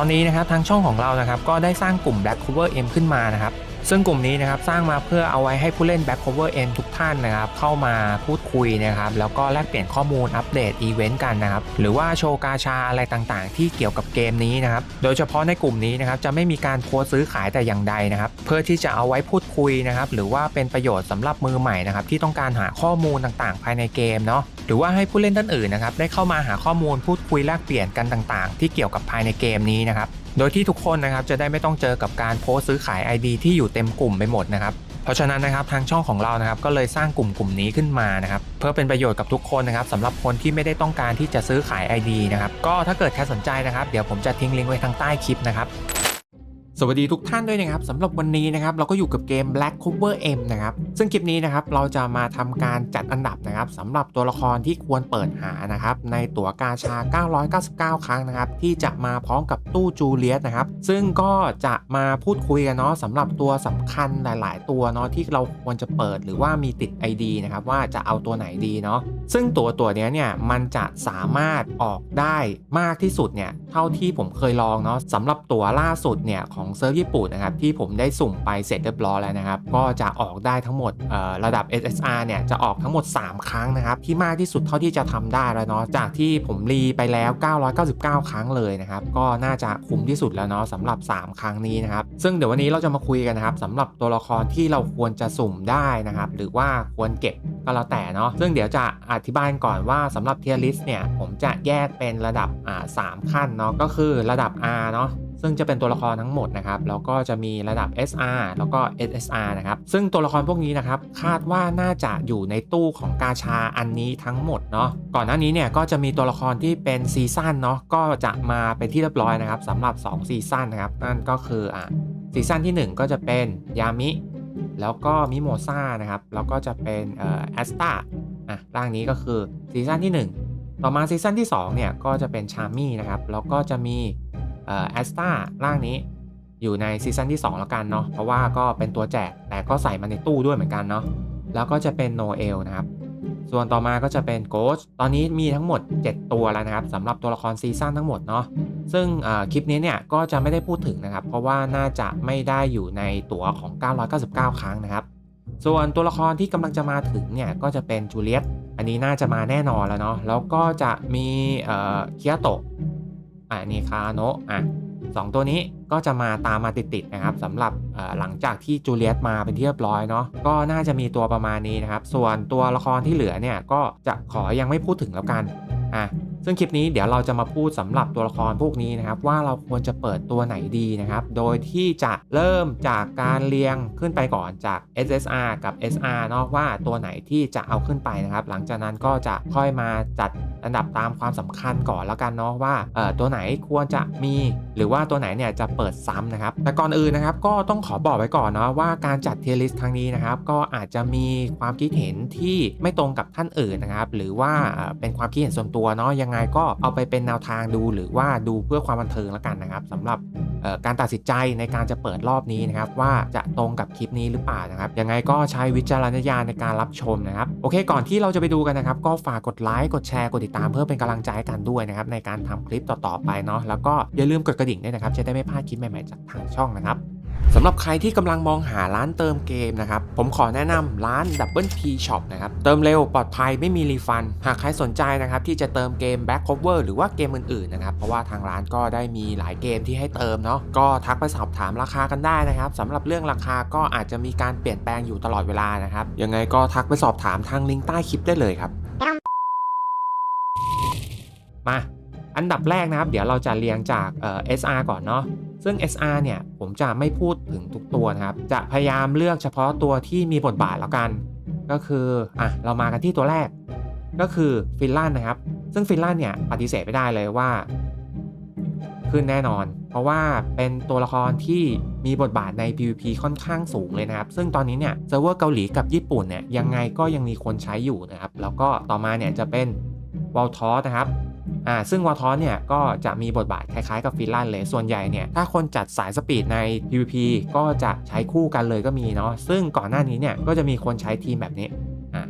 ตอนนี้นะครับทางช่องของเรานะครับก็ได้สร้างกลุ่ม Black Cover M ขึ้นมานะครับ ซึ่งกลุ่มนี้นะครับสร้างมาเพื่อเอาไว้ให้ผู้เล่น Back Cover M ทุกท่านนะครับเข้ามาพูดคุยนะครับแล้วก็แลกเปลี่ยนข้อมูลอัปเดตอีเวนต์กันนะครับหรือว่าโชว์กาชาอะไรต่างๆ ที่เกี่ยวกับเกมนี้นะครับโดยเฉพาะในกลุ่มนี้นะครับจะไม่มีการโพสซื้อขายแต่อย่างใดนะครับเพื่อที่จะเอาไว้พูดคุยนะครับหรือว่าเป็นประโยชน์สำหรับมือใหม่นะครับที่ต้องการหาข้อมูลต่างๆ ภายในเกมเนาะหรือว่าให้ผู้เล่นท่านอื่นนะครับได้เข้ามาหาข้อมูลพูดคุยแลกเปลี่ยนกันต่างๆ ที่เกี่ยวกับภายในเกมนี้นะครับ โดยที่ทุกคนนะครับจะได้ไม่ต้องเจอกับการโพสต์ซื้อขาย ID ที่อยู่เต็มกลุ่มไปหมดนะครับเพราะฉะนั้นนะครับทางช่องของเรานะครับก็เลยสร้างกลุ่มกลุ่มนี้ขึ้นมานะครับเพื่อเป็นประโยชน์กับทุกคนนะครับสำหรับคนที่ไม่ได้ต้องการที่จะซื้อขาย ID นะครับก็ถ้าเกิดใครสนใจนะครับ เดี๋ยวผมจะทิ้งลิงก์ไว้ทางใต้คลิปนะครับ สวัสดีทุกท่านด้วยนะครับสำหรับวันนี้นะครับเราก็อยู่กับเกม Black Cover M นะครับซึ่งคลิปนี้นะครับเราจะมาทำการจัดอันดับนะครับสำหรับตัวละครที่ควรเปิดหานะครับในตั๋วกาชา 999 ครั้งนะครับที่จะมาพร้อมกับตู้จูเลียสนะครับซึ่งก็จะมาพูดคุยกันเนาะสำหรับตัวสำคัญหลาย ๆ ตัวเนาะที่เราควรจะเปิดหรือว่ามีติด ID นะครับว่าจะเอาตัวไหนดีเนาะซึ่งตัวตัวเนี้ยเนี่ยมันจะสามารถออกได้มากที่สุดเนี่ยเท่าที่ผมเคยลองเนาะสำหรับตัวล่าสุดเนี่ยของเซิร์ฟญี่ปุ่นนะครับที่ผมได้สุ่มไปเสร็จเรียบร้อยแล้วนะครับก็จะออกได้ทั้งหมดระดับ SSR เนี่ยจะออกทั้งหมด 3 ครั้งนะครับที่มากที่สุดเท่าที่จะทำได้แล้วเนาะจากที่ผมรีไปแล้ว 999 ครั้งเลยนะครับก็น่าจะคุ้มที่สุดแล้วเนาะสำหรับ 3 ครั้งนี้นะครับซึ่งเดี๋ยววันนี้เราจะมาคุยกันนะครับสำหรับตัวละครที่เราควรจะสุ่มได้นะครับหรือว่าควรเก็บก็แล้วแต่เนาะซึ่งเดี๋ยวจะอธิบายก่อนว่าสำหรับเทียร์ลิสเนี่ยผมจะแยกเป็นระดับอ่าสามขั้นเนาะก็คือระดับ R เนาะ ซึ่งจะเป็นตัวละครทั้งหมดนะครับแล้วก็จะมีระดับ SR แล้วก็ SSR นะครับซึ่งตัวละครพวกนี้นะครับคาดว่าน่าจะอยู่ในตู้ของกาชาอันนี้ทั้งหมดเนาะก่อนหน้านี้เนี่ยก็จะมีตัวละครที่เป็นซีซั่นเนาะก็จะมาเป็นที่เรียบร้อยนะครับสำหรับ 2 ซีซั่นนะครับนั่นก็คืออะซีซั่นที่ 1 ก็จะเป็นยามิ แล้วก็มิโมซ่านะครับแล้วก็จะเป็นเอ่อแอสตาอะร่างนี้ก็คือซีซั่นที่ 1 ต่อมาซีซั่นที่2เนี่ยก็จะเป็นชามี่นะครับแล้วก็จะมี แอสตาร่างนี้อยู่ในซีซั่นที่ 2 แล้วกันเนาะเพราะว่าก็เป็นตัวแจกแต่ก็ใส่มาในตู้ด้วยเหมือนกันเนาะแล้วก็จะเป็นโนเอลนะครับ ส่วนต่อมาก็จะเป็นโกสตอนนี้มีทั้งหมด 7 ตัวแล้วนะครับสำหรับตัวละครซีซั่นทั้งหมดเนาะซึ่งเอ่อคลิปนี้เนี่ยก็จะไม่ได้พูดถึงนะครับ เพราะว่าน่าจะไม่ได้อยู่ในตั๋วของ 999 ครั้งนะครับ ส่วนตัวละครที่กำลังจะมาถึงเนี่ยก็จะเป็นจูเลียตอันนี้น่าจะมาแน่นอนแล้วเนาะแล้วก็จะมีเอ่อเคียโตะ อ่านี่คาโนะอะสองตัวนี้ก็จะมาตามมาติดๆนะครับสำหรับหลังจากที่จูเลียตมาเป็นที่เรียบร้อยเนาะก็น่าจะมีตัวประมาณนี้นะครับ ส่วนตัวละครที่เหลือเนี่ยก็จะขอยังไม่พูดถึงแล้วกันอะ ซึ่งคลิปนี้เดี๋ยวเราจะมาพูดสำหรับตัวละครพวกนี้นะครับว่าเราควรจะเปิดตัวไหนดีนะครับ โดยที่จะเริ่มจากการเรียงขึ้นไปก่อนจาก SSR กับ SR เนาะว่าตัวไหนที่จะเอาขึ้นไปนะครับ หลังจากนั้นก็จะค่อยมาจัดอันดับตามความสำคัญก่อนแล้วกันเนาะว่าเอ่อตัวไหนควรจะมี หรือว่าตัวไหนเนี่ยจะเปิดซ้ำนะครับ แต่ก่อนอื่นนะครับก็ต้องขอบอกไว้ก่อนเนาะว่าการจัดเทียร์ลิสต์ครั้งนี้นะครับ ก็อาจจะมีความคิดเห็นที่ไม่ตรงกับท่านอื่นนะครับ หรือว่าเป็นความคิดเห็นส่วนตัวเนาะยังไงก็เอาไปเป็นแนวทางดูหรือว่าดูเพื่อความบันเทิงแล้วกันนะครับสำหรับการตัดสินใจในการจะเปิดรอบนี้นะครับว่าจะตรงกับคลิปนี้หรือเปล่านะครับยังไงก็ใช้วิจารณญาณในการรับชมนะครับโอเค ก่อนที่เราจะไปดูกันนะครับก็ฝากกดไลค์กดแชร์กดติดตามเพื่อเป็นกำลังใจกันด้วยนะครับในการทำคลิปต่อๆไปเนาะแล้วก็อย่าลืมกดกระดิ่งด้วยนะครับจะได้ไม่พลาดคลิปใหม่ๆจากทางช่องนะครับ สำหรับใครที่กำลังมองหาร้านเติมเกมนะครับ ผมขอแนะนำร้าน Double P Shop นะครับ เติมเร็วปลอดภัยไม่มีรีฟัน หากใครสนใจนะครับ ที่จะเติมเกม Back Cover หรือว่าเกมอื่นๆนะครับ เพราะว่าทางร้านก็ได้มีหลายเกมที่ให้เติมเนาะก็ทักไปสอบถามราคากันได้นะครับสำหรับเรื่องราคาก็อาจจะมีการเปลี่ยนแปลงอยู่ตลอดเวลานะครับยังไงก็ทักไปสอบถามทางลิงก์ใต้คลิปได้เลยครับมาอันดับแรกนะครับ เดี๋ยวเราจะเรียงจากเอ่อ SR ก่อนเนาะ ซึ่ง SR เนี่ยผมจะไม่พูดถึงทุกตัวนะครับ จะพยายามเลือกเฉพาะตัวที่มีบทบาทแล้วกัน ก็คืออะเรามากันที่ตัวแรก ก็คือฟินแลนด์นะครับ ซึ่งฟินแลนด์เนี่ยปฏิเสธไม่ได้เลยว่า ขึ้นแน่นอน เพราะว่าเป็นตัวละครที่มีบทบาทใน PVP ค่อนข้างสูงเลยนะครับ ซึ่งตอนนี้เนี่ยเซิร์ฟเวอร์เกาหลีกับญี่ปุ่นเนี่ยยังไงก็ยังมีคนใช้อยู่นะครับ แล้วก็ต่อมาเนี่ยจะเป็นวอลทอสนะครับ อ่าซึ่งวอทอสเนี่ยก็จะมีบทบาทคล้ายๆกับฟินแลนด์เลยส่วนใหญ่เนี่ยถ้าคนจัดสายสปีดใน PVP ก็จะใช้คู่กันเลยก็มีเนาะซึ่งก่อนหน้านี้เนี่ยก็จะมีคนใช้ทีมแบบนี้อ่า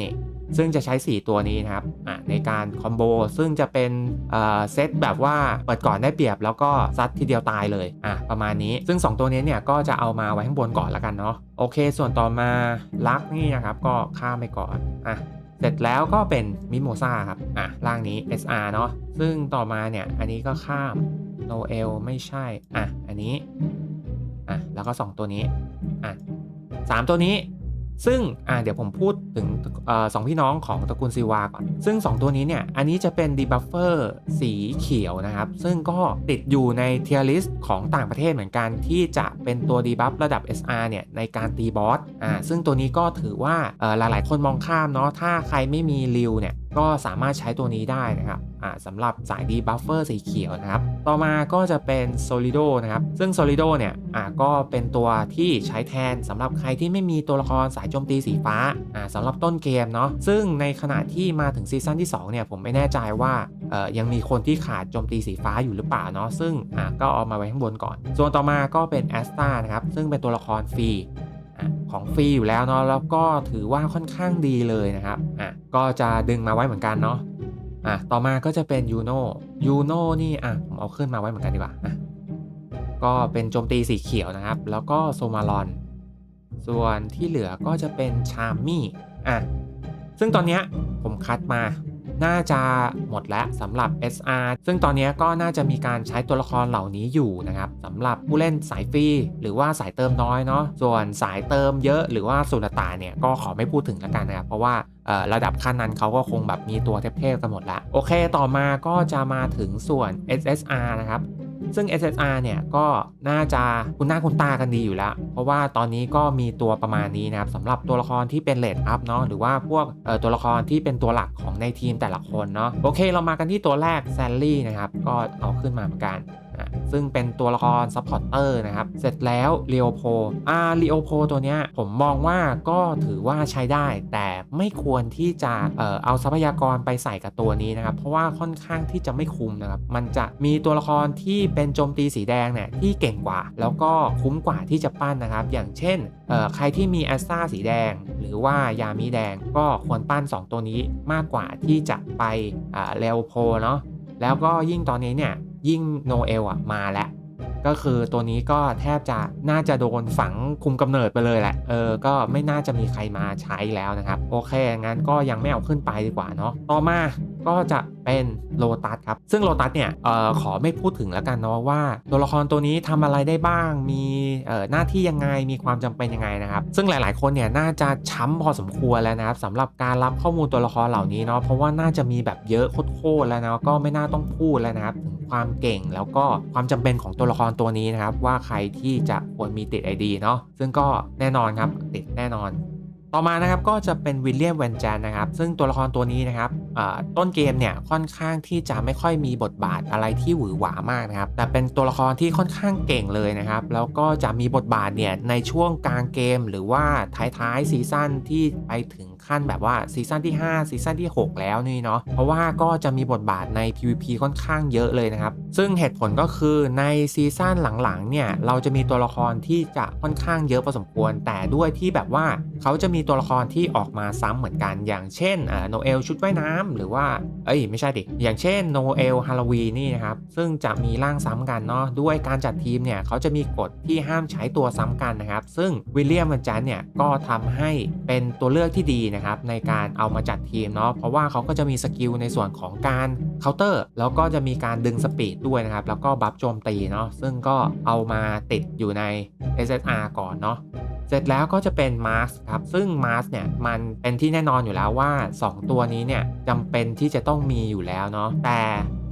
นี่ซึ่งจะใช้ 4 ตัวนี้นะครับอะในการคอมโบซึ่งจะเป็นเอ่อเซตแบบว่าเปิดก่อนได้เปรียบแล้วก็ซัดทีเดียวตายเลยอะประมาณนี้ซึ่ง 2 ตัวนี้เนี่ยก็จะเอามาไว้ข้างบนก่อนแล้วกันเนาะโอเค ส่วนต่อมาลักนี่นะครับก็ข้ามไปก่อนอะ เสร็จแล้วก็เป็นมิโมซาครับ อะล่างนี้ SR เนาะ ซึ่งต่อมาเนี่ย อันนี้ก็ข้ามโนเอลไม่ใช่ อะ อันนี้ อะ แล้วก็ 2 ตัวนี้ อะสามตัวนี้ ซึ่งอ่าเดี๋ยวผมพูดถึงอสองพี่น้องของตระกูลซีวาก่อน ซึ่ง 2 ตัวนี้เนี่ย อันนี้จะเป็นดีบัฟเฟอร์สีเขียวนะครับ ซึ่งก็ติดอยู่ในเทียริสของต่างประเทศเหมือนกัน ที่จะเป็นตัวดีบัฟระดับ SR เนี่ย ในการตีบอสอ่าซึ่งตัวนี้ก็ถือว่าหลายหลายๆคนมองข้ามเนาะถ้าใครไม่มีริวเนี่ย ก็สามารถใช้ตัวนี้ได้นะครับสำหรับสายดีบัฟเฟอร์สีเขียวนะครับ ต่อมาก็จะเป็น Solido นะครับ ซึ่ง Solido เนี่ยก็เป็นตัวที่ใช้แทนสำหรับใครที่ไม่มีตัวละครสายโจมตีสีฟ้าสำหรับต้นเกมเนาะ ซึ่งในขณะที่มาถึงซีซั่นที่ 2 เนี่ย ผมไม่แน่ใจว่ายังมีคนที่ขาดโจมตีสีฟ้าอยู่หรือเปล่าเนาะ ซึ่งก็เอามาไว้ข้างบนก่อน ส่วนต่อมาก็เป็น a s t a นะครับ ซึ่งเป็นตัวละครฟรี ของฟรีอยู่แล้วเนาะแล้วก็ถือว่าค่อนข้างดีเลยนะครับอะก็จะดึงมาไว้เหมือนกันเนาะอะต่อมาก็จะเป็นยูโนยูโนนี่อะผมเอาขึ้นมาไว้เหมือนกันดีกว่าอะก็เป็นโจมตีสีเขียวนะครับ แล้วก็โซมาลอน ส่วนที่เหลือก็จะเป็นชาร์มี่อะซึ่งตอนนี้ผมคัดมา น่าจะหมดแล้วสำหรับ SR ซึ่งตอนนี้ก็น่าจะมีการใช้ตัวละครเหล่านี้อยู่นะครับสำหรับผู้เล่นสายฟรีหรือว่าสายเติมน้อยเนาะส่วนสายเติมเยอะหรือว่าสุลต่านเนี่ยก็ขอไม่พูดถึงแล้วกันนะครับเพราะว่าระดับขั้นนั้นเขาก็คงแบบมีตัวเทพๆกันหมดละโอเคต่อมาก็จะมาถึงส่วน SSR นะครับ ซึ่ง SSR เนี่ยก็น่าจะคุณหน้าคุณตากันดีอยู่แล้ว เพราะว่าตอนนี้ก็มีตัวประมาณนี้นะครับสำหรับตัวละครที่เป็นเลดอัพเนาะหรือว่าพวกตัวละครที่เป็นตัวหลักของในทีมแต่ละคนเนาะโอเคเรามากันที่ตัวแรกแซลลี่นะครับก็เอาขึ้นมาเหมือนกัน ซึ่งเป็นตัวละครซัพพอร์เตอร์นะครับ เสร็จแล้วเรียวโพอ่าเรียวโพตัวเนี้ยผมมองว่าก็ถือว่าใช้ได้ แต่ไม่ควรที่จะเอ่อเอาทรัพยากรไปใส่กับตัวนี้นะครับ เพราะว่าค่อนข้างที่จะไม่คุ้มนะครับ มันจะมีตัวละครที่เป็นโจมตีสีแดงเนี่ยที่เก่งกว่า แล้วก็คุ้มกว่าที่จะปั้นนะครับ อย่างเช่นเอ่อใครที่มีแอสตาสีแดง หรือว่ายามีแดงก็ควรปั้น 2 ตัวนี้มากกว่าที่จะไปอ่าเรลโพเนาะแล้วก็ยิ่งตอนนี้เนี่ย ยิ่งโนเอลอะมาแล้ว ก็คือตัวนี้ก็แทบจะน่าจะโดนฝังคุมกำเนิดไปเลยแหละ เออ ก็ไม่น่าจะมีใครมาใช้แล้วนะครับ โอเค งั้นก็ยังไม่เอาขึ้นไปดีกว่าเนาะ ต่อมา ก็จะเป็นโลตัสครับ ซึ่งโลตัสเนี่ยออขอไม่พูดถึงแล้วกันเนาะว่าตัวละครตัวนี้ทำอะไรได้บ้าง มีหน้าที่ยังไง มีความจำเป็นยังไงนะครับ ซึ่งหลาย ๆ คนเนี่ยน่าจะช้ำพอสมควรแล้วนะครับสำหรับการรับข้อมูลตัวละครเหล่านี้เนาะ เพราะว่าน่าจะมีแบบเยอะโคตรแล้วนะ ก็ไม่น่าต้องพูดแล้วนะครับถึงความเก่งแล้วก็ความจำเป็นของตัวละครตัวนี้นะครับว่าใครที่จะควรมีติด ID เนาะ ซึ่งก็แน่นอนครับติดแน่นอน ต่อมานะครับก็จะเป็นวิลเลียมแวนแจนนะครับ ซึ่งตัวละครตัวนี้นะครับต้นเกมเนี่ยค่อนข้างที่จะไม่ค่อยมีบทบาทอะไรที่หวือหวามากนะครับ แต่เป็นตัวละครที่ค่อนข้างเก่งเลยนะครับ แล้วก็จะมีบทบาทเนี่ยในช่วงกลางเกม หรือว่าท้ายๆซีซั่นที่ไปถึงขั้นแบบว่าซีซั่นที่5ซีซั่นที่ 6 แล้วนี่เนาะเพราะว่าก็จะมีบทบาทใน PVP ค่อนข้างเยอะเลยนะครับ ซึ่งเหตุผลก็คือในซีซั่นหลังๆเนี่ยเราจะมีตัวละครที่จะค่อนข้างเยอะพอสมควร แต่ด้วยที่แบบว่าเขาจะมีีตัวละครที่ออกมาซ้ำเหมือนกัน อย่างเช่นโนเอลชุดว่ายน้ำหรือว่า เอ้ยไม่ใช่ดิ อย่างเช่นโนเอลฮาโลวีนี่นะครับ ซึ่งจะมีร่างซ้ำกันเนาะ ด้วยการจัดทีมเนี่ยเขาจะมีกฎที่ห้ามใช้ตัวซ้ำกันนะครับ ซึ่งวิลเลียมวันจันเนี่ยก็ทำให้เป็นตัวเลือกที่ดีนะครับในการเอามาจัดทีมเนาะ เพราะว่าเขาก็จะมีสกิลในส่วนของการเคาน์เตอร์ แล้วก็จะมีการดึงสปีดด้วยนะครับ แล้วก็บัฟโจมตีเนาะ ซึ่งก็เอามาติดอยู่ใน SSR ก่อนเนาะ เสร็จแล้วก็จะเป็นมาร์สครับ ซึ่งมาร์สเนี่ยมันเป็นที่แน่นอนอยู่แล้วว่า 2 ตัวนี้เนี่ยจำเป็นที่จะต้องมีอยู่แล้วเนาะแต่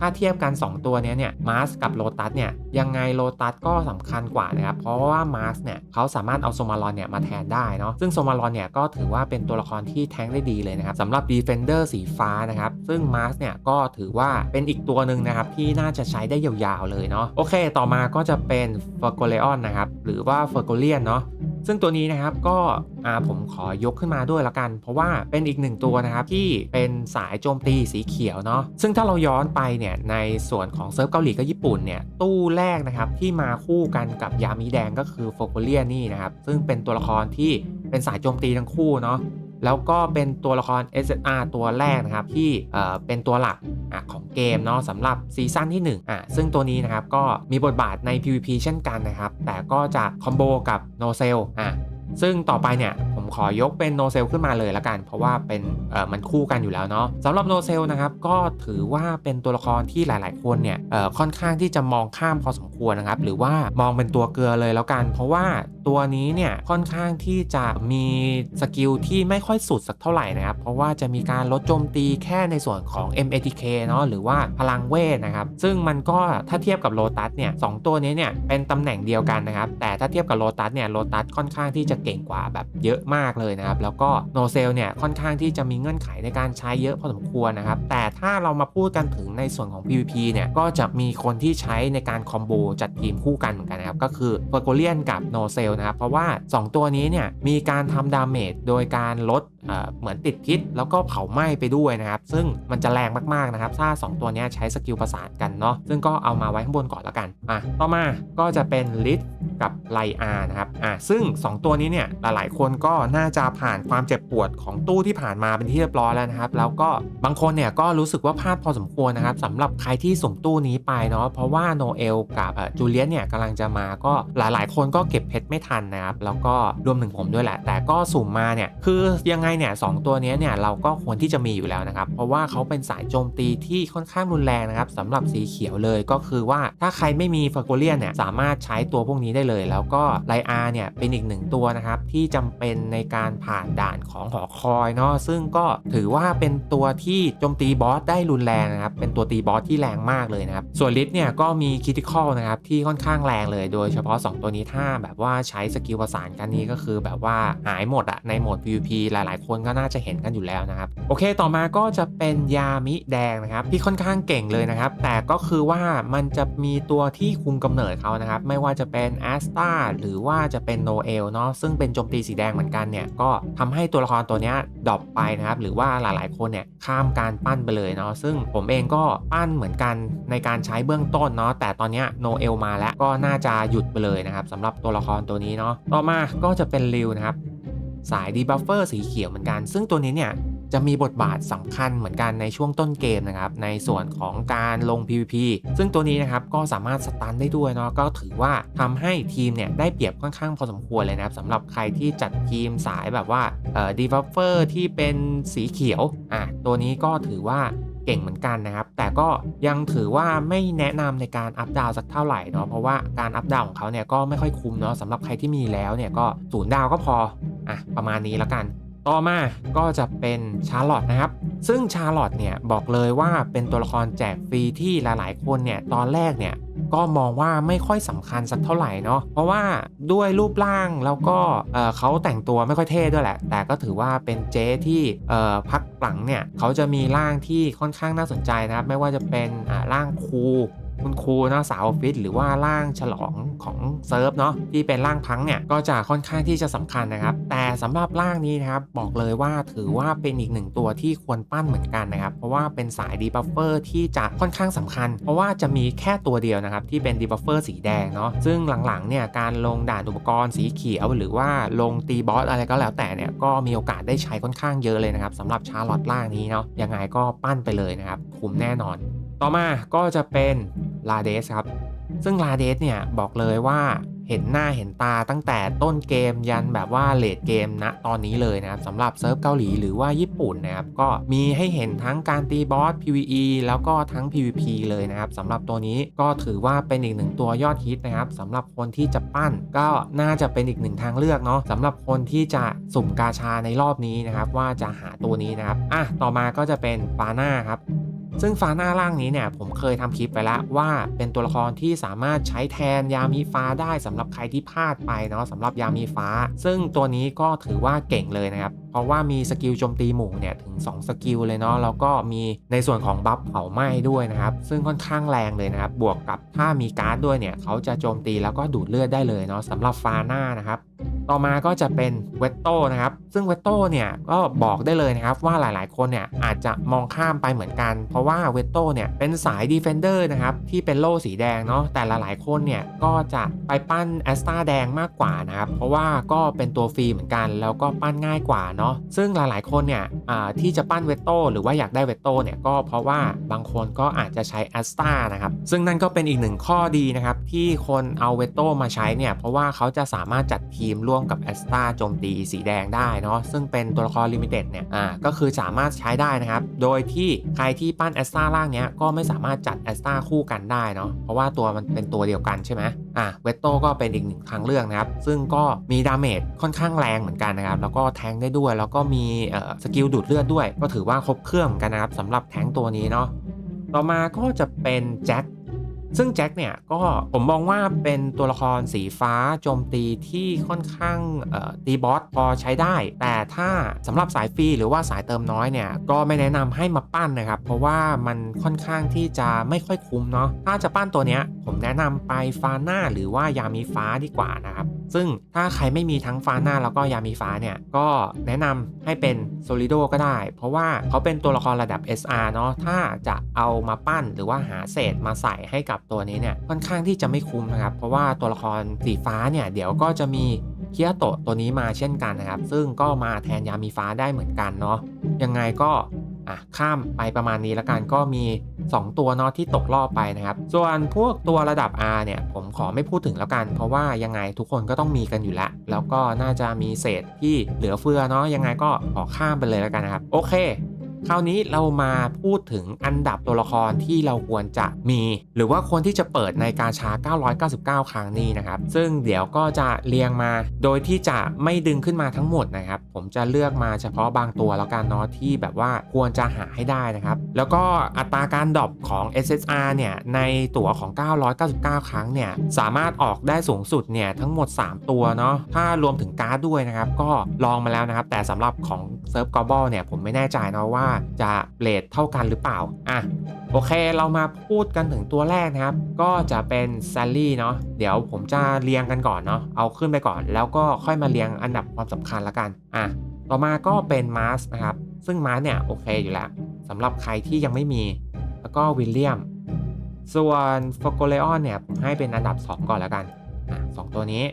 ถ้าเทียบกัน 2 ตัวเนี้ยเนี่ยมาร์สกับโลตัสเนี่ยยังไงโลตัสก็สำคัญกว่านะครับ เพราะว่ามาร์สเนี่ยเขาสามารถเอาโซมาลอนเนี่ยมาแทนได้เนาะซึ่งโซมาลอนเนี่ยก็ถือว่าเป็นตัวละครที่แทงได้ดีเลยนะครับสำหรับ Defender สีฟ้านะครับ ซึ่งมาร์สเนี่ยก็ถือว่าเป็นอีกตัวหนึ่งนะครับ ที่น่าจะใช้ได้ยาวๆเลยเนาะโอเค ต่อมาก็จะเป็นเฟอร์โกเลออนนะครับหรือว่าเฟอร์โกเลียนเนาะซึ่งตัวนี้นะครับก็ผมขอยกขึ้นมาด้วยละกัน เพราะว่าเป็นอีกหนึ่งตัวนะครับที่เป็นสายโจมตีสีเขียวเนาะซึ่งถ้าเราย้อนไปเนี่ยในส่วนของเซิร์ฟเกาหลีกับญี่ปุ่นเนี่ยตู้แรกนะครับที่มาคู่กันกับยามีแดงก็คือโฟโกเลียนี่นะครับซึ่งเป็นตัวละครที่เป็นสายโจมตีทั้งคู่เนาะ แล้วก็เป็นตัวละคร SSR ตัวแรกนะครับที่เเป็นตัวหลักอของเกมเนาะสำหรับซีซั่นที่1อะซึ่งตัวนี้นะครับก็มีบทบาทใน PVP เช่นกันนะครับ แต่ก็จะคอมโบกับ No c e l อะซึ่งต่อไปเนี่ยผ ขอยกเป็นโนเซลขึ้นมาเลยละกัน เพราะว่าเป็นเออมันคู่กันอยู่แล้วเนาะสำหรับโนเซลนะครับก็ถือว่าเป็นตัวละครที่หลาย ๆ คนเนี่ยเออค่อนข้างที่จะมองข้ามพอสมควรนะครับหรือว่ามองเป็นตัวเกลือเลยแล้วกัน เพราะว่าตัวนี้เนี่ยค่อนข้างที่จะมีสกิลที่ไม่ค่อยสุดสักเท่าไหร่นะครับเพราะว่าจะมีการลดโจมตีแค่ในส่วนของ MATK เนาะหรือว่าพลังเวทนะครับซึ่งมันก็ถ้าเทียบกับโลตัสเนี่ยสองตัวนี้เนี่ยเป็นตำแหน่งเดียวกันนะครับแต่ถ้าเทียบกับโลตัสเนี่ยโลตัสค่อนข้างที่จะเก่งกว่าแบบเยอะมากมากเลยนะครับ แล้วก็โนเซลเนี่ยค่อนข้างที่จะมีเงื่อนไขในการใช้เยอะพอสมควรนะครับ แต่ถ้าเรามาพูดกันถึงในส่วนของ PVP เนี่ยก็จะมีคนที่ใช้ในการคอมโบจัดทีมคู่กันเหมือนกันนะครับ ก็คือเฟอร์โกเลียนกับโนเซลนะครับ เพราะว่า 2 ตัวนี้เนี่ยมีการทำดาเมจโดยการลดเเหมือนติดพิษ แล้วก็เผาไหม้ไปด้วยนะครับ ซึ่งมันจะแรงมากๆนะครับ ถ้า 2 ตัวนี้ใช้สกิลประสานกันเนาะซึ่งก็เอามาไว้ข้างบนก่อนแล้วกันอะต่อมาก็จะเป็นลิท กับไลอานะครับอะซึ่ง 2 ตัวนี้เนี่ยหลายๆ คนก็น่าจะผ่านความเจ็บปวดของตู้ที่ผ่านมาเป็นที่เรียบร้อยแล้วนะครับ แล้วก็บางคนเนี่ยก็รู้สึกว่าพลาดพอสมควรนะครับสำหรับใครที่สุ่มตู้นี้ไปเนาะเพราะว่าโนเอลกับจูเลียนเนี่ยกำลังจะมาก็หลายๆ คนก็เก็บเพชรไม่ทันนะครับแล้วก็รวมถึงผมด้วยแหละ แต่ก็สุ่มมาเนี่ยคือยังไงเนี่ยสองตัวนี้เนี่ยเราก็ควรที่จะมีอยู่แล้วนะครับเพราะว่าเขาเป็นสายโจมตีที่ค่อนข้างรุนแรงนะครับสำหรับสีเขียวเลยก็คือว่าถ้าใครไม่มีฟาโกเลียนเนี่ยสามารถใช้ตัวพวกนี้ได้เลย แล้วก็ไลอาเนี่ยเป็นอีกหนึ่งตัวนะครับที่จำเป็นในการผ่านด่านของหอคอยเนาะซึ่งก็ถือว่าเป็นตัวที่โจมตีบอสได้รุนแรงนะครับเป็นตัวตีบอสที่แรงมากเลยนะครับส่วนลิทเนี่ยก็มีคิติคอลนะครับที่ค่อนข้างแรงเลย โดยเฉพาะ 2 ตัวนี้ถ้าแบบว่าใช้สกิลประสานกันนี้ก็คือแบบว่าหายหมดอะในโหมด PVP หลายๆ คนก็น่าจะเห็นกันอยู่แล้วนะครับโอเคต่อมาก็จะเป็นยามิแดงนะครับที่ค่อนข้างเก่งเลยนะครับแต่ก็คือว่ามันจะมีตัวที่คุมกำเนิดเขานะครับไม่ว่าจะเป็นแอสตาหรือว่าจะเป็นโนเอลเนาะซึ่งเป็นโจมตีสีแดงเหมือนกันเนี่ยก็ทำให้ตัวละครตัวนี้ดรอปไปนะครับหรือว่าหลายๆคนเนี่ยข้ามการปั้นไปเลยเนาะซึ่งผมเองก็ปั้นเหมือนกันในการใช้เบื้องต้นเนาะแต่ตอนนี้โนเอลมาแล้วก็น่าจะหยุดไปเลยนะครับสำหรับตัวละครตัวนี้เนาะต่อมาก็จะเป็นริวนะครับสายดีบัฟเฟอร์สีเขียวเหมือนกัน ซึ่งตัวนี้เนี่ย จะมีบทบาทสำคัญเหมือนกันในช่วงต้นเกมนะครับในส่วนของการลง PVP ซึ่งตัวนี้นะครับก็สามารถสตันได้ด้วยเนาะก็ถือว่าทำให้ทีมเนี่ยได้เปรียบค่อนข้างพอสมควรเลยนะครับสำหรับใครที่จัดทีมสายแบบว่าเอ่อดีฟเฟอร์ที่เป็นสีเขียวอะตัวนี้ก็ถือว่าเก่งเหมือนกันนะครับ แต่ก็ยังถือว่าไม่แนะนำในการอัพดาวสักเท่าไหร่เนาะเพราะว่าการอัพดาวของเขาเนี่ยก็ไม่ค่อยคุ้มเนาะสำหรับใครที่มีแล้วเนี่ยก็ศูนย์ดาวก็พออะประมาณนี้แล้วกัน ต่อมาก็จะเป็นชาร์ลอตนะครับ ซึ่งชาร์ลอตเนี่ยบอกเลยว่าเป็นตัวละครแจกฟรีที่หลายๆ คนเนี่ยตอนแรกเนี่ยก็มองว่าไม่ค่อยสำคัญสักเท่าไหร่เนาะ เพราะว่าด้วยรูปร่างแล้วก็เเขาแต่งตัวไม่ค่อยเท่ด้วยแหละ แต่ก็ถือว่าเป็นเจ๊ที่พักหลังเนี่ยเขาจะมีร่างที่ค่อนข้างน่าสนใจนะครับ ไม่ว่าจะเป็นร่างครู คุณครูเนาะสาวออฟฟิศหรือว่าร่างฉลองของเซิร์ฟเนาะที่เป็นร่างพังเนี่ยก็จะค่อนข้างที่จะสำคัญนะครับ แต่สำหรับร่างนี้นะครับบอกเลยว่าถือว่าเป็นอีกหนึ่งตัวที่ควรปั้นเหมือนกันนะครับ เพราะว่าเป็นสายดีบัฟเฟอร์ที่จะค่อนข้างสำคัญ เพราะว่าจะมีแค่ตัวเดียวนะครับที่เป็นดีบัฟเฟอร์สีแดงเนาะซึ่งหลังๆเนี่ยการลงด่านอุปกรณ์สีเขียว หรือว่าลงตีบอสอะไรก็แล้วแต่เนี่ยก็มีโอกาสได้ใช้ค่อนข้างเยอะเลยนะครับสำหรับชาร์ลอตล่างนี้เนาะยังไงก็ปั้นไปเลยนะครับคุ้มแน่นอน ต่อมาก็จะเป็นลาเดสครับ ซึ่งลาเดสเนี่ยบอกเลยว่าเห็นหน้าเห็นตาตั้งแต่ต้นเกมยันแบบว่าเลดเกมณตอนนี้เลยนะครับสำหรับเซิร์ฟเกาหลีหรือว่าญี่ปุ่นนะครับก็มีให้เห็นทั้งการตีบอส PVE แล้วก็ทั้ง PVP เลยนะครับสำหรับตัวนี้ก็ถือว่าเป็นอีกหนึ่งตัวยอดฮิตนะครับสำหรับคนที่จะปั้นก็น่าจะเป็นอีกหนึ่งทางเลือกเนาะสำหรับคนที่จะสุ่มกาชาในรอบนี้นะครับว่าจะหาตัวนี้นะครับอะต่อมาก็จะเป็นฟาน่าครับ ซึ่งฟ้าหน้าล่างนี้เนี่ยผมเคยทำคลิปไปแล้วว่าเป็นตัวละครที่สามารถใช้แทนยามีฟ้าได้สำหรับใครที่พลาดไปเนาะสำหรับยามีฟ้า ซึ่งตัวนี้ก็ถือว่าเก่งเลยนะครับเพราะว่ามีสกิลโจมตีหมู่เนี่ยถึง 2 สกิลเลยเนาะแล้วก็มีในส่วนของบัฟเผาไหม้ด้วยนะครับ ซึ่งค่อนข้างแรงเลยนะครับ บวกกับถ้ามีการ์ดด้วยเนี่ยเขาจะโจมตีแล้วก็ดูดเลือดได้เลยเนาะสำหรับฟาหน้านะครับ ต่อมาก็จะเป็นเวตโต้นะครับ ซึ่งเวตโต้เนี่ยก็บอกได้เลยนะครับว่าหลายๆ คนเนี่ยอาจจะมองข้ามไปเหมือนกัน เพราะว่าเวตโต้เนี่ยเป็นสายดีเฟนเดอร์นะครับที่เป็นโล่สีแดงเนาะแต่หลายๆ คนเนี่ยก็จะไปปั้นแอสตาแดงมากกว่านะครับเพราะว่าก็เป็นตัวฟรีเหมือนกัน แล้วก็ปั้นง่ายกว่าเนาะซึ่งหลายๆ คนเนี่ยที่จะปั้นเวตโต้หรือว่าอยากได้เวตโต้เนี่ยก็เพราะว่าบางคนก็อาจจะใช้แอสตานะครับซึ่งนั่นก็เป็นอีกหนึ่งข้อดีนะครับที่คนเอาเวตโต้มาใช้เนี่ยเพราะว่าเขาจะสามารถจัดทีมร่วมกับแอสตาโจมตีสีแดงได้เนาะซึ่งเป็นตัวละครลิมิเต็ดเนี่ยอ่าก็คือสามารถใช้ได้นะครับ โดยที่ใครที่ปั้นแอสตาล่างเนี้ยก็ไม่สามารถจัดแอสตาคู่กันได้เนาะเพราะว่าตัวมันเป็นตัวเดียวกันใช่ไหมอ่าเวตโต้ก็เป็นอีกหนึ่งทางเลือกนะครับ ซึ่งก็มีดาเมจค่อนข้างแรงเหมือนกันนะครับ แล้วก็แทงได้ด้วย แล้วก็มีเอ่อสกิลดูดเลือดด้วย ก็ถือว่าครบเครื่องเหมือนกันนะครับสำหรับแทงตัวนี้เนาะต่อมาก็จะเป็นแจ็ค ซึ่งแจ็คเนี่ยก็ผมมองว่าเป็นตัวละครสีฟ้าโจมตีที่ค่อนข้างตีบอสพอใช้ได้ แต่ถ้าสำหรับสายฟรีหรือว่าสายเติมน้อยเนี่ยก็ไม่แนะนำให้มาปั้นนะครับ เพราะว่ามันค่อนข้างที่จะไม่ค่อยคุ้มเนาะถ้าจะปั้นตัวเนี้ยผมแนะนำไปฟาหน้าหรือว่ายามีฟ้าดีกว่านะครับ ซึ่งถ้าใครไม่มีทั้งฟาหน้าแล้วก็ยามีฟ้าเนี่ยก็แนะนำให้เป็นโซลิโดก็ได้ เพราะว่าเขาเป็นตัวละครระดับ SR เนาะถ้าจะเอามาปั้นหรือว่าหาเศษมาใส่ให้กับตัวนี้เนี่ยค่อนข้างที่จะไม่คุ้มนะครับ เพราะว่าตัวละครสีฟ้าเนี่ยเดี๋ยวก็จะมีเคียโตะตัวนี้มาเช่นกันนะครับ ซึ่งก็มาแทนยามีฟ้าได้เหมือนกันเนาะยังไงก็อะข้ามไปประมาณนี้แล้วกันก็มี 2 ตัวเนาะที่ตกรอบไปนะครับ ส่วนพวกตัวระดับ R เนี่ยผมขอไม่พูดถึงแล้วกัน เพราะว่ายังไงทุกคนก็ต้องมีกันอยู่แล้ว แล้วก็น่าจะมีเศษที่เหลือเฟือเนาะยังไงก็ขอข้ามไปเลยแล้วกันนะครับ โอเค คราวนี้เรามาพูดถึงอันดับตัวละครที่เราควรจะมี หรือว่าควรที่จะเปิดในกาชา 999 ครั้งนี้นะครับ ซึ่งเดี๋ยวก็จะเรียงมา โดยที่จะไม่ดึงขึ้นมาทั้งหมดนะครับ ผมจะเลือกมาเฉพาะบางตัวแล้วกันเนาะที่แบบว่าควรจะหาให้ได้นะครับ แล้วก็อัตราการดรอปของ SSR เนี่ยในตั๋วของ 999 ครั้งเนี่ยสามารถออกได้สูงสุดเนี่ยทั้งหมด 3 ตัวเนาะถ้ารวมถึงการ์ดด้วยนะครับก็ลองมาแล้วนะครับ แต่สำหรับของเซิร์ฟกอบอลเนี่ยผมไม่แน่ใจเนาะว่าจะเรทเท่ากันหรือเปล่าอะโอเคเรามาพูดกันถึงตัวแรกนะครับ ก็จะเป็นแซลลี่เนาะเดี๋ยวผมจะเรียงกันก่อนเนาะเอาขึ้นไปก่อน แล้วก็ค่อยมาเรียงอันดับความสำคัญละกันอะต่อมาก็เป็นมาร์สนะครับ ซึ่งมาร์สเนี่ยโอเคอยู่แล้วสำหรับใครที่ยังไม่มี แล้วก็วิลเลียม ส่วนฟโกเลออนเนี่ยผมให้เป็นอันดับ 2 ก่อนแล้วกันอะสตัวนี้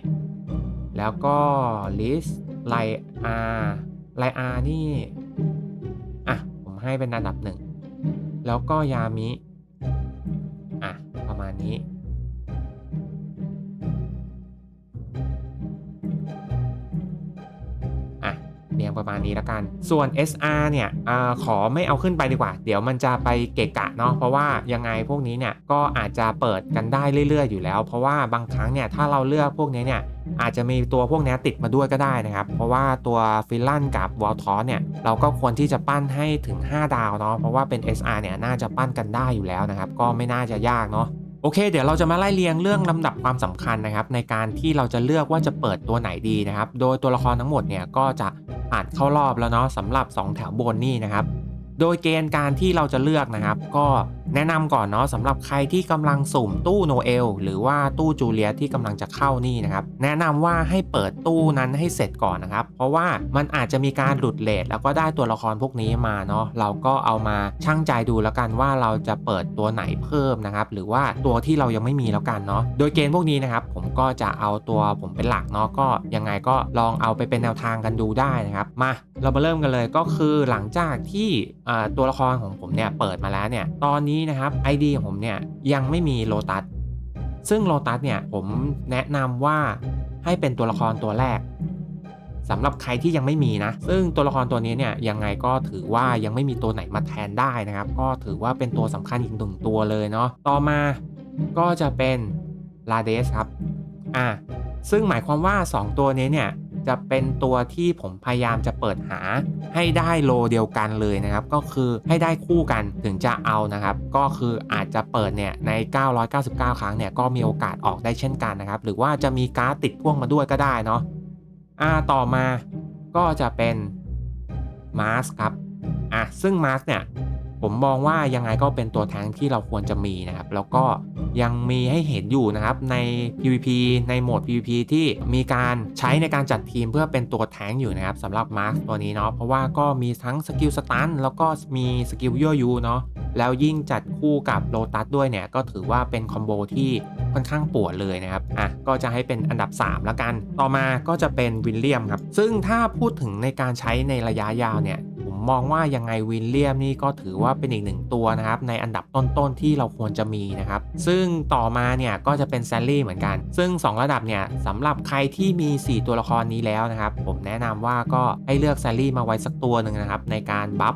แล้วก็ลิสไลอาไลอานี่ ให้เป็นอันดับหนึ่ง แล้วก็ยามิ อะ ประมาณนี้ อะ เรียงประมาณนี้แล้วกัน ส่วน SR เนี่ยอขอไม่เอาขึ้นไปดีกว่า เดี๋ยวมันจะไปเกะกะเนาะ เพราะว่ายังไงพวกนี้เนี่ย ก็อาจจะเปิดกันได้เรื่อยๆ อยู่แล้ว เพราะว่าบางครั้งเนี่ย ถ้าเราเลือกพวกนี้เนี่ย อาจจะมีตัวพวกนี้ติดมาด้วยก็ได้นะครับ เพราะว่าตัวฟิลลันกับวอลทอสเนี่ยเราก็ควรที่จะปั้นให้ถึง 5 ดาวเนาะเพราะว่าเป็น SR เนี่ยน่าจะปั้นกันได้อยู่แล้วนะครับ ก็ไม่น่าจะยากเนาะโอเค เดี๋ยวเราจะมาไล่เรียงเรื่องลำดับความสำคัญนะครับในการที่เราจะเลือกว่าจะเปิดตัวไหนดีนะครับ โดยตัวละครทั้งหมดเนี่ยก็จะผ่านเข้ารอบแล้วเนาะสำหรับ 2 แถวบนนี่นะครับ โดยเกณฑ์การที่เราจะเลือกนะครับ ก็แนะนำก่อนเนาะสำหรับใครที่กำลังสุ่มตู้โนเอลหรือว่าตู้จูเลียที่กำลังจะเข้านี่นะครับแนะนำว่าให้เปิดตู้นั้นให้เสร็จก่อนนะครับ เพราะว่ามันอาจจะมีการหลุดเลทแล้วก็ได้ตัวละครพวกนี้มาเนาะเราก็เอามาชั่งใจดูแล้วกันว่าเราจะเปิดตัวไหนเพิ่มนะครับหรือว่าตัวที่เรายังไม่มีแล้วกันเนาะโดยเกณฑ์พวกนี้นะครับผมก็จะเอาตัวผมเป็นหลักเนาะก็ยังไงก็ลองเอาไปเป็นแนวทางกันดูได้นะครับมาเรามาเริ่มกันเลยก็คือหลังจากที่ตัวละครของผมเนี่ยเปิดมาแล้วเนี่ยตอนนี้นะครับ ID ของผมเนี่ยยังไม่มีโลตัสซึ่งโลตัสเนี่ยผมแนะนำว่าให้เป็นตัวละครตัวแรกสำหรับใครที่ยังไม่มีนะ ซึ่งตัวละครตัวนี้เนี่ยยังไงก็ถือว่ายังไม่มีตัวไหนมาแทนได้นะครับ ก็ถือว่าเป็นตัวสำคัญอีกหนึ่งตัวเลยเนาะ ต่อมาก็จะเป็นลาเดสครับ อะซึ่งหมายความว่า 2 ตัวนี้เนี่ย จะเป็นตัวที่ผมพยายามจะเปิดหาให้ได้โลเดียวกันเลยนะครับ ก็คือให้ได้คู่กันถึงจะเอานะครับ ก็คืออาจจะเปิดเนี่ยใน 999 ครั้งเนี่ยก็มีโอกาสออกได้เช่นกันนะครับ หรือว่าจะมีการ์ดติดพ่วงมาด้วยก็ได้เนาะอ่าต่อมาก็จะเป็นมาสครับอะซึ่งมาสเนี่ย ผมมองว่ายังไงก็เป็นตัวแทงที่เราควรจะมีนะครับ แล้วก็ยังมีให้เห็นอยู่นะครับใน PVP ในโหมด PVP ที่มีการใช้ในการจัดทีมเพื่อเป็นตัวแทงอยู่นะครับสำหรับมาร์คตัวนี้เนาะเพราะว่าก็มีทั้งสกิลสตันแล้วก็มีสกิลยั่วยูเนาะแล้วยิ่งจัดคู่กับโลตัสด้วยเนี่ยก็ถือว่าเป็นคอมโบที่ค่อนข้างปวดเลยนะครับอะก็จะให้เป็นอันดับ 3 แล้วกัน ต่อมาก็จะเป็นวิลเลียมครับ ซึ่งถ้าพูดถึงในการใช้ในระยะยาวเนี่ย มองว่ายังไงวินเลียมนี่ก็ถือว่าเป็นอีกหนึ่งตัวนะครับในอันดับต้นๆที่เราควรจะมีนะครับ ซึ่งต่อมาเนี่ยก็จะเป็นแซลลี่เหมือนกัน ซึ่ง 2 ระดับเนี่ยสำหรับใครที่มี 4 ตัวละครนี้แล้วนะครับ ผมแนะนำว่าก็ให้เลือกแซลลี่มาไว้สักตัวหนึ่งนะครับในการบัฟ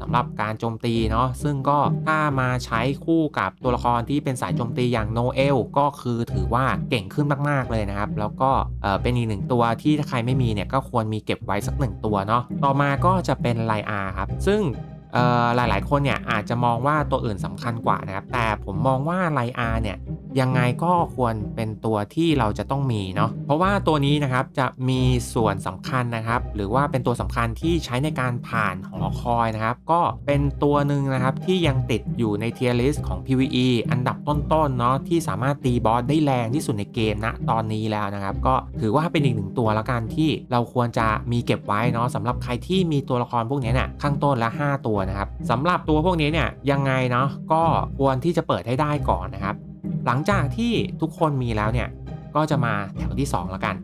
สำหรับการโจมตีเนาะซึ่งก็ถ้ามาใช้คู่กับตัวละครที่เป็นสายโจมตีอย่างโนเอลก็คือถือว่าเก่งขึ้นมากๆเลยนะครับ แล้วก็เอ่อเป็นอีกหนึ่งตัวที่ถ้าใครไม่มีเนี่ยก็ควรมีเก็บไว้สักหนึ่งตัวเนาะต่อมาก็จะเป็นไลอาครับซึ่ง เอ่อหลายคนเนี่ยอาจจะมองว่าตัวอื่นสำคัญกว่านะครับ แต่ผมมองว่าไลอาเนี่ยยังไงก็ควรเป็นตัวที่เราจะต้องมีเนาะเพราะว่าตัวนี้นะครับจะมีส่วนสำคัญนะครับ หรือว่าเป็นตัวสำคัญที่ใช้ในการผ่านหอคอยนะครับ ก็เป็นตัวหนึ่งนะครับที่ยังติดอยู่ในเทียร์ลิสต์ของ PVE อันดับต้นๆเนาะที่สามารถตีบอสได้แรงที่สุดในเกมณตอนนี้แล้วนะครับ ก็ถือว่าเป็นอีกหนึ่งตัวแล้วกันที่เราควรจะมีเก็บไว้เนาะสำหรับใครที่มีตัวละครพวกนี้เนี่ยข้างต้นละ 5 ตัวนะครับสำหรับตัวพวกนี้เนี่ยยังไงเนาะก็ควรที่จะเปิดให้ได้ก่อนนะครับ หลังจากที่ทุกคนมีแล้วเนี่ยก็จะมาแถวที่ 2 แล้วกัน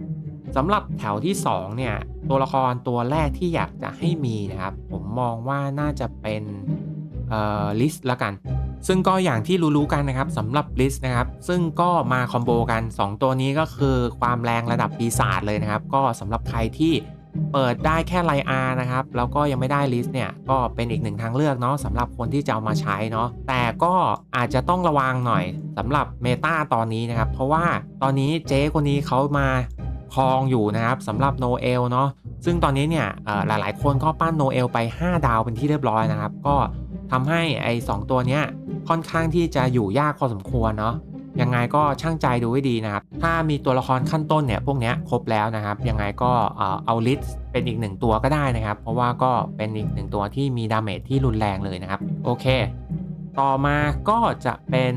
สำหรับแถวที่ 2 เนี่ย ตัวละครตัวแรกที่อยากจะให้มีนะครับ ผมมองว่าน่าจะเป็นเอ่อลิสละกัน ซึ่งก็อย่างที่รู้ๆกันนะครับสำหรับลิสนะครับ ซึ่งก็มาคอมโบกัน 2 ตัวนี้ก็คือความแรงระดับปีศาจเลยนะครับ ก็สำหรับใครที่ เปิดได้แค่ไลอาร์นะครับ แล้วก็ยังไม่ได้ลิสต์เนี่ย ก็เป็นอีกหนึ่งทางเลือกเนาะสำหรับคนที่จะเอามาใช้เนาะแต่ก็อาจจะต้องระวังหน่อยสำหรับเมตาตอนนี้นะครับ เพราะว่าตอนนี้เจ๊คนนี้เขามาครองอยู่นะครับสำหรับโนเอลเนาะซึ่งตอนนี้เนี่ยเอ่อหลายๆ คนก็ปั้นโนเอลไป 5 ดาวเป็นที่เรียบร้อยนะครับ ก็ทำให้ไอ้สองตัวเนี้ยค่อนข้างที่จะอยู่ยากพอสมควรเนาะ ยังไงก็ช่างใจดูให้ดีนะครับ ถ้ามีตัวละครขั้นต้นเนี่ยพวกนี้ครบแล้วนะครับ ยังไงก็เอาลิสเป็นอีกหนึ่งตัวก็ได้นะครับ เพราะว่าก็เป็นอีกหนึ่งตัวที่มีดาเมจที่รุนแรงเลยนะครับ โอเค ต่อมาก็จะเป็น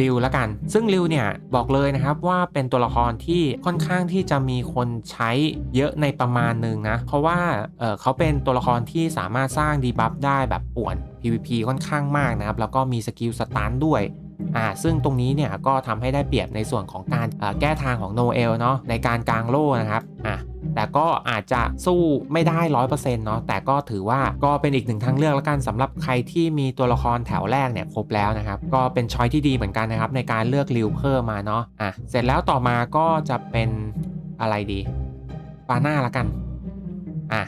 ริวละกัน ซึ่งริวเนี่ยบอกเลยนะครับว่าเป็นตัวละครที่ค่อนข้างที่จะมีคนใช้เยอะในประมาณหนึ่งนะ เพราะว่าเเขาเป็นตัวละครที่สามารถสร้างดีบัฟได้แบบป่วน PVP ค่อนข้างมากนะครับ แล้วก็มีสกิลสตันด้วย อ่าซึ่งตรงนี้เนี่ยก็ทำให้ได้เปรียบในส่วนของการแก้ทางของโนเอลเนาะในการกางโล่นะครับอะแต่ก็อาจจะสู้ไม่ได้ร้อยเปอร์เซ็นต์เนาะแต่ก็ถือว่าก็เป็นอีกหนึ่งทางเลือกแล้วกันสำหรับใครที่มีตัวละครแถวแรกเนี่ยครบแล้วนะครับก็เป็นช้อยที่ดีเหมือนกันนะครับในการเลือกริวเพิ่มมาเนาะอะเสร็จแล้วต่อมาก็จะเป็นอะไรดีฟาน่าละกันอะ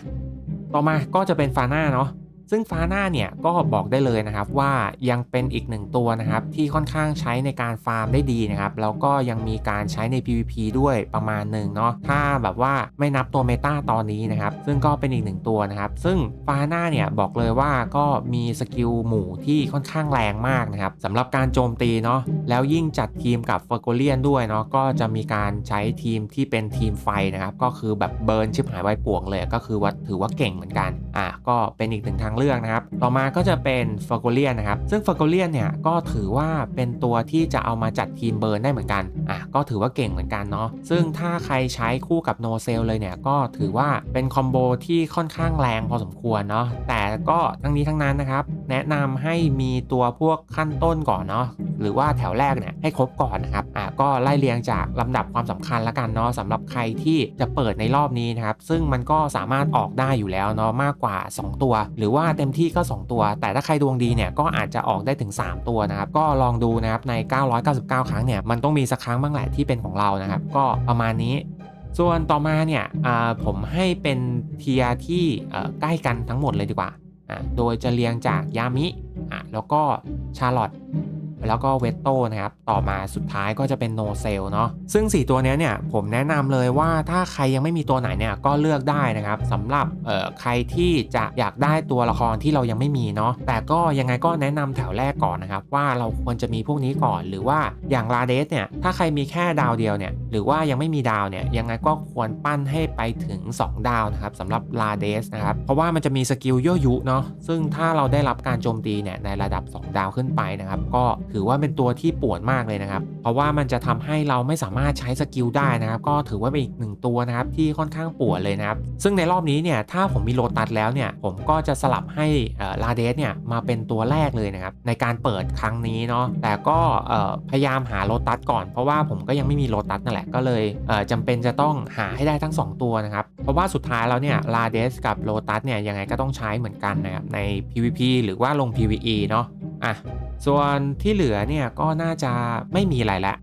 ต่อมาก็จะเป็นฟาน่าเนาะ ซึ่งฟาน่าเนี่ยก็บอกได้เลยนะครับว่ายังเป็นอีกหนึ่งตัวนะครับที่ค่อนข้างใช้ในการฟาร์มได้ดีนะครับแล้วก็ยังมีการใช้ใน PVP ด้วยประมาณหนึ่งเนาะถ้าแบบว่าไม่นับตัวเมตาตอนนี้นะครับซึ่งก็เป็นอีกหนึ่งตัวนะครับซึ่งฟาน่าเนี่ยบอกเลยว่าก็มีสกิลหมู่ที่ค่อนข้างแรงมากนะครับสำหรับการโจมตีเนาะแล้วยิ่งจัดทีมกับเฟอร์โกเลียนด้วยเนาะก็จะมีการใช้ทีมที่เป็นทีมไฟนะครับก็คือแบบเบิร์นชิบหายไวป่วงเลยก็คือว่าถือว่าเก่งเหมือนกันอะก็เป็นอีกหนึ่งทางเลือกนะครับ ต่อมาก็จะเป็นฟอร์โกเลียนนะครับ ซึ่งฟอร์โกเลียนเนี่ยก็ถือว่าเป็นตัวที่จะเอามาจัดทีมเบิร์นได้เหมือนกัน อะก็ถือว่าเก่งเหมือนกันเนาะ ซึ่งถ้าใครใช้คู่กับโนเซลเลยเนี่ยก็ถือว่าเป็นคอมโบที่ค่อนข้างแรงพอสมควรเนาะ แต่ก็ทั้งนี้ทั้งนั้นนะครับ แนะนำให้มีตัวพวกขั้นต้นก่อนเนาะหรือว่าแถวแรกเนี่ยให้ครบก่อนนะครับอะก็ไล่เรียงจากลำดับความสำคัญละกันเนาะสำหรับใครที่จะเปิดในรอบนี้นะครับซึ่งมันก็สามารถออกได้อยู่แล้วเนาะมากกว่า 2 ตัว หรือว่าเต็มที่ก็ 2 ตัว แต่ถ้าใครดวงดีเนี่ยก็อาจจะออกได้ถึง 3 ตัวนะครับก็ลองดูนะครับใน 999 ครั้งเนี่ยมันต้องมีสักครั้งบ้างแหละที่เป็นของเรานะครับก็ประมาณนี้ส่วนต่อมาเนี่ยอ่าผมให้เป็นเทียที่ใกล้กันทั้งหมดเลยดีกว่า โดยจะเรียงจากยามิแล้วก็ชาร์ลอต แล้วก็เวตโตนะครับ ต่อมาสุดท้ายก็จะเป็นโนเซลเนาะซึ่ง 4 ตัวนี้เนี่ยผมแนะนำเลยว่าถ้าใครยังไม่มีตัวไหนเนี่ยก็เลือกได้นะครับสำหรับเอ่อใครที่จะอยากได้ตัวละครที่เรายังไม่มีเนาะแต่ก็ยังไงก็แนะนำแถวแรกก่อนนะครับ ว่าเราควรจะมีพวกนี้ก่อนหรือว่าอย่างลาเดสเนี่ยถ้าใครมีแค่ดาวเดียวเนี่ยหรือว่ายังไม่มีดาวเนี่ยยังไงก็ควรปั้นให้ไปถึง 2 ดาวนะครับสำหรับลาเดสนะครับเพราะว่ามันจะมีสกิลยั่วยุเนาะซึ่งถ้าเราได้รับการโจมตีเนี่ยในระดับ 2 ดาวขึ้นไปนะครับก็ถือว่าเป็นตัวที่ปวดมากเลยนะครับ เพราะว่ามันจะทำให้เราไม่สามารถใช้สกิลได้นะครับ ก็ถือว่าเป็นอีกหนึ่งตัวนะครับที่ค่อนข้างปวดเลยนะครับ ซึ่งในรอบนี้เนี่ยถ้าผมมีโลตัสแล้วเนี่ยผมก็จะสลับให้ลาเดสเนี่ยมาเป็นตัวแรกเลยนะครับในการเปิดครั้งนี้เนาะแต่ก็พยายามหาโลตัสก่อนเพราะว่าผมก็ยังไม่มีโลตัสนั่นแหละก็เลยเอ่อจำเป็นจะต้องหาให้ได้ทั้ง 2 ตัวนะครับ เพราะว่าสุดท้ายแล้วเนี่ยลาเดสกับโลตัสเนี่ยยังไงก็ต้องใช้เหมือนกันนะครับใน PVP หรือว่าลง PVE เนาะอะ ส่วนที่เหลือเนี่ยก็น่าจะไม่มีอะไรละ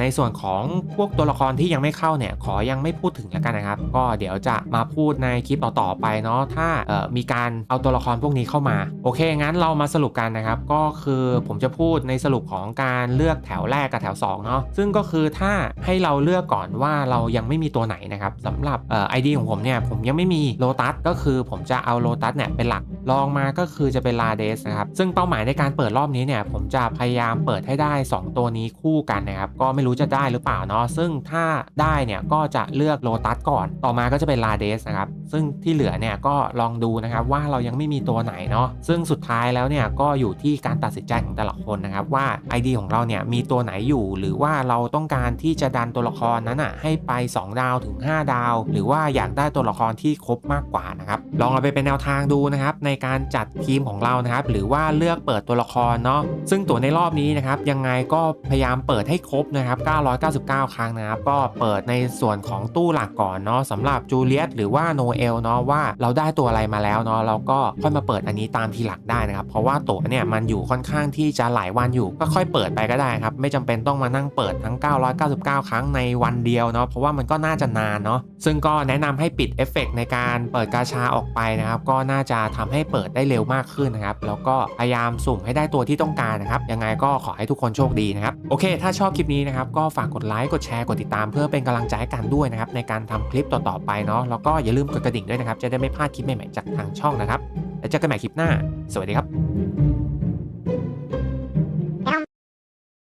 ในส่วนของพวกตัวละครที่ยังไม่เข้าเนี่ยขอยังไม่พูดถึงแล้วกันนะครับ ก็เดี๋ยวจะมาพูดในคลิปต่อๆไปเนาะถ้ามีการเอาตัวละครพวกนี้เข้ามา โอเค งั้นเรามาสรุปกันนะครับ ก็คือผมจะพูดในสรุปของการเลือกแถวแรกกับแถว2เนาะซึ่งก็คือถ้าให้เราเลือกก่อนว่าเรายังไม่มีตัวไหนนะครับสำหรับเอ่อไอดีของผมเนี่ยผมยังไม่มีโลตัสก็คือผมจะเอาโลตัสเนี่ยเป็นหลักลองมาก็คือจะเป็นลาเดสนะครับซึ่งเป้าหมายในการเปิดรอบนี้เนี่ยผมจะพยายามเปิดให้ได้ 2 ตัวนี้คู่กันนะครับก็ไม่รู้จะได้หรือเปล่าเนาะซึ่งถ้าได้เนี่ยก็จะเลือกโลตัสก่อน ต่อมาก็จะเป็นลาเดสนะครับซึ่งที่เหลือเนี่ยก็ลองดูนะครับว่าเรายังไม่มีตัวไหนเนาะซึ่งสุดท้ายแล้วเนี่ยก็อยู่ที่การตัดสินใจของแต่ละคนนะครับว่า ID ของเราเนี่ยมีตัวไหนอยู่ หรือว่าเราต้องการที่จะดันตัวละครนั้นอะให้ไป 2 ดาวถึง 5 ดาว หรือว่าอยากได้ตัวละครที่ครบมากกว่านะครับลองเอาไปเป็นแนวทางดูนะครับในการจัดทีมของเรานะครับหรือว่าเลือกเปิดตัวละครเนาะซึ่งตัวในรอบนี้นะครับยังไงก็พยายามเปิดให้ครบนะครับ 999 ครั้งนะครับ ก็เปิดในส่วนของตู้หลักก่อนเนาะสำหรับจูเลียตหรือว่าโนเอลเนาะว่าเราได้ตัวอะไรมาแล้วเนาะเราก็ค่อยมาเปิดอันนี้ตามทีหลักได้นะครับ เพราะว่าตัวเนี่ยมันอยู่ค่อนข้างที่จะหลายวันอยู่ ก็ค่อยเปิดไปก็ได้ครับไม่จำเป็นต้องมานั่งเปิดทั้ง 999 ครั้งในวันเดียวเนาะเพราะว่ามันก็น่าจะนานเนาะซึ่งก็แนะนำให้ปิดเอฟเฟกต์ในการเปิดกาชาออกไปนะครับ ก็น่าจะทำให้เปิดได้เร็วมากขึ้นนะครับ แล้วก็พยายามสุ่มให้ได้ตัวที่ต้องการนะครับยังไงก็ขอให้ทุกคนโชคดีนะครับโอเค ถ้าชอบคลิปนี้นะครับก็ฝากกดไลค์กดแชร์กดติดตามเพื่อเป็นกำลังใจให้กันด้วยนะครับในการทำคลิปต่อๆไปเนาะแล้วก็อย่าลืมกดกระดิ่งด้วยนะครับจะได้ไม่พลาดคลิปใหม่ๆจากทางช่องนะครับแล้วเจอกันใหม่คลิปหน้า สวัสดีครับ